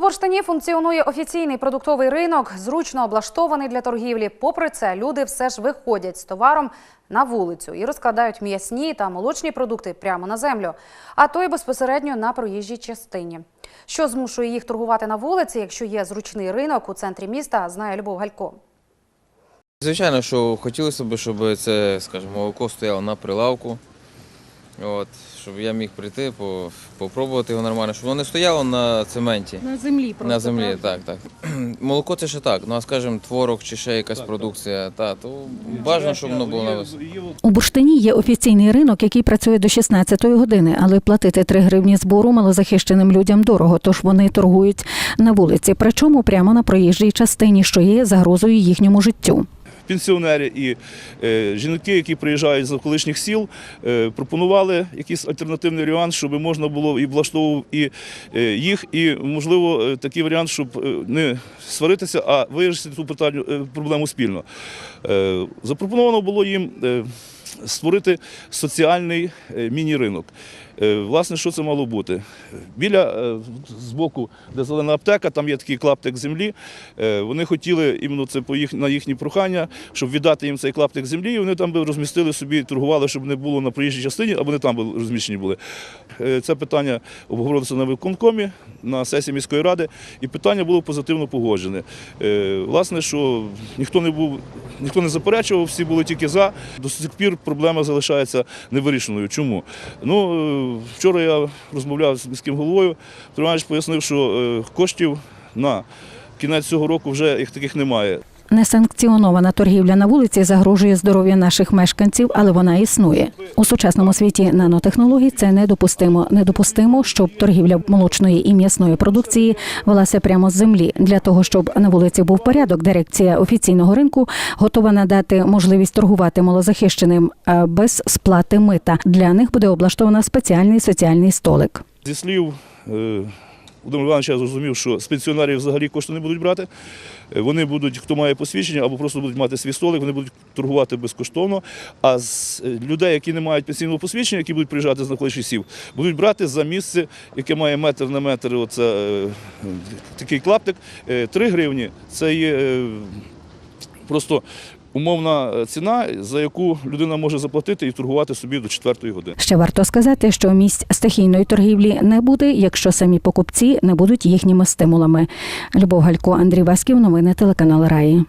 Бурштині функціонує офіційний продуктовий ринок, зручно облаштований для торгівлі. Попри це, люди все ж виходять з товаром на вулицю і розкладають м'ясні та молочні продукти прямо на землю, а то й безпосередньо на проїжджій частині. Що змушує їх торгувати на вулиці, якщо є зручний ринок у центрі міста, знає Любов Галько. Звичайно, що хотілося б, щоб це, скажімо, молоко стояло на прилавку. От, щоб я міг прийти, по- попробувати його нормально, щоб воно не стояло на цементі. На землі просто. на землі, правда? так, так. Молоко це ще так. Ну а скажімо, творог чи ще якась продукція, та, то бажано, щоб воно було на вис- У Бурштині є офіційний ринок, який працює до 16-ї години, але платити 3 гривні збору малозахищеним людям дорого, тож вони торгують на вулиці, причому прямо на проїжджій частині, що є загрозою їхньому життю. Пенсіонери і е, жінки, які приїжджають з околишніх сіл, е, пропонували якийсь альтернативний варіант, щоб можна було і влаштовував і е, їх, і можливо такий варіант, щоб не сваритися, а вирішити ту проблему спільно. Запропоновано було їм. Створити соціальний міні-ринок. Е, Власне, що це мало бути? Біля е, збоку, де зелена аптека, там є такий клаптик землі. Е, Вони хотіли іменно це по їх, на їхні прохання, щоб віддати їм цей клаптик землі, і вони там би розмістили собі, торгували, щоб не було на проїжджій частині, а вони там би розміщені були. Це питання обговорилося на виконкомі, на сесії міської ради, і питання було позитивно погоджене. Власне, що ніхто не був, ніхто не заперечував, всі були тільки за. До сих пір проблема залишається невирішеною. Чому? Ну, вчора я розмовляв з міським головою. Тримач пояснив, що е, коштів на кінець цього року вже їх таких немає. Несанкціонована торгівля на вулиці загрожує здоров'ю наших мешканців, але вона існує. У сучасному світі нанотехнологій це недопустимо. Недопустимо, щоб торгівля молочної і м'ясної продукції велася прямо з землі. Для того щоб на вулиці був порядок, дирекція офіційного ринку готова надати можливість торгувати малозахищеним е, без сплати мита. Для них буде облаштовано спеціальний соціальний столик. Зі слів Володимира Івановича я зрозумів, що з пенсіонерів взагалі кошти не будуть брати. Е, Вони будуть, хто має посвідчення, або просто будуть мати свій столик, вони будуть торгувати безкоштовно. А з е, людей, які не мають пенсійного посвідчення, які будуть приїжджати з навколишніх сіл, будуть брати за місце, яке має метр на метр, оце, е, такий клаптик, е, 3 гривні. Це є просто умовна ціна, за яку людина може заплатити і торгувати собі до 4 години. Ще варто сказати, що місць стихійної торгівлі не буде, якщо самі покупці не будуть їхніми стимулами. Любов Галько, Андрій Васьків, новини телеканал Раї.